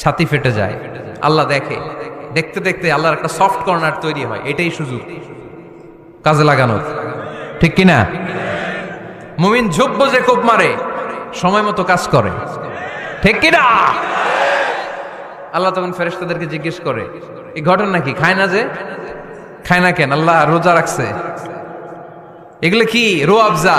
ছাতি ফেটে যায়। আল্লাহ দেখে। দেখতে দেখতে আল্লাহর একটা সফট কর্নার তৈরি হয়, এটাই সুযোগ। কাজে লাগানোর। ঠিক কি না মুমিন ঝুব্ব যে কোপ মারে, সময় মতো কাজ করে। ঠিক কি না আল্লাহ তখন ফেরেশতাদেরকে জিজ্ঞেস করে, এই ঘটনা কি? খায় না যে? খায় না কেন? আল্লাহ রোজা রাখছে। এগুলো কি? রো আফজা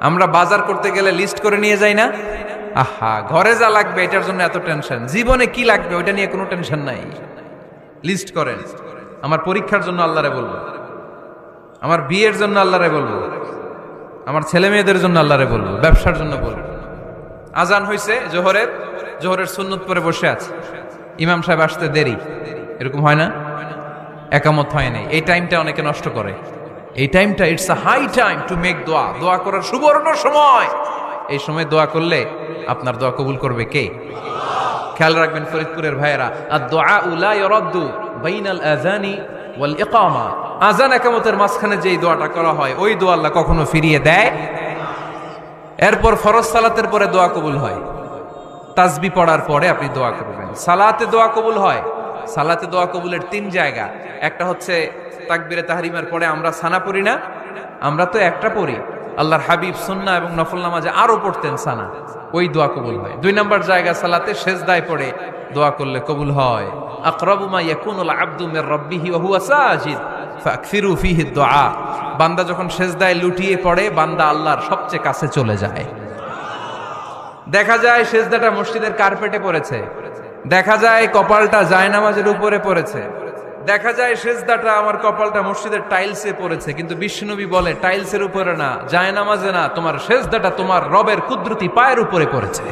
আমরা বাজার করতে গেলে লিস্ট করে নিয়ে যাই না? আহা, ঘরে যা লাগবে, এটার জন্য এত টেনশন জীবনে কি লাগবে, ওইটা নিয়ে কোনো টেনশন নাই। লিস্ট করেন। আমার পরীক্ষার জন্য আল্লাহরে বলব। আমার বিয়ের জন্য আল্লাহরে বলব। আমার ছেলে মেয়েদের জন্য আল্লাহরে বলব। ব্যবসার জন্য বলব। আজান হয়েছে জোহরের। জোহরের সুন্নত পরে বসে আছে। ইমাম সাহেব আসতে দেরি। এরকম হয় না? একামত হয় নাই। এই টাইমটা অনেকে নষ্ট করে। এই টাইমটা it's a high time to make দোয়া দোয়া করার সুবর্ণ সময়। এই সময় দোয়া করলে আপনার দোয়া কবুল করবে কে? খেয়াল রাখবেন ফরিদপুরের ভাইয়েরা আর দোয়া উলা ইরাদ্দু বাইনাল আযানি ওয়াল ইকামা। আজান একামতের মাঝখানে যেই দোয়াটা করা হয়, ওই দোয়া আল্লাহ কখনো ফিরিয়ে দেয় এরপর ফরজ সালাতের পরে দোয়া কবুল হয়। তাজবি পড়ার পরে আপনি দোয়া করবেন। সালাতে দোয়া কবুল হয়। সালাতে দোয়া কবুলের তিন জায়গা। একটা হচ্ছে তাকবিরে তাহরিমের পরে আমরা সানা পড়ি না? আমরা তো একটা পড়ি। আল্লাহর হাবিব সুন্না এবং নফল নামাজে আরও পড়তেন সানা। ওই দোয়া কবুল হয়। দুই নম্বর জায়গা সালাতে সেজদায় পড়ে। দোয়া করলে কবুল হয়। আকরাবু মা ইয়াকুনুল আবদু মির রাব্বিহি ওয়া হুয়া সাজিদ। ফাকফিরু ফিহি দুআ বান্দা যখন সেজদায় লুটিয়ে পড়ে, বান্দা আল্লাহর সবচেয়ে কাছে চলে যায়। দেখা যায় সেজদাটা মসজিদের কার্পেটে পড়েছে। দেখা যায় কপালটা জায়নামাজের উপরে পড়েছে। দেখা যায় সেজদাটা আমার কপালটা মসজিদের টাইলসে পড়েছে, কিন্তু বিষ্ণুবী বলে টাইলসের উপরে না, জায়নামাজে না, তোমার সেজদাটা তোমার রবের কুদরতি পায়ের উপরে পড়েছে।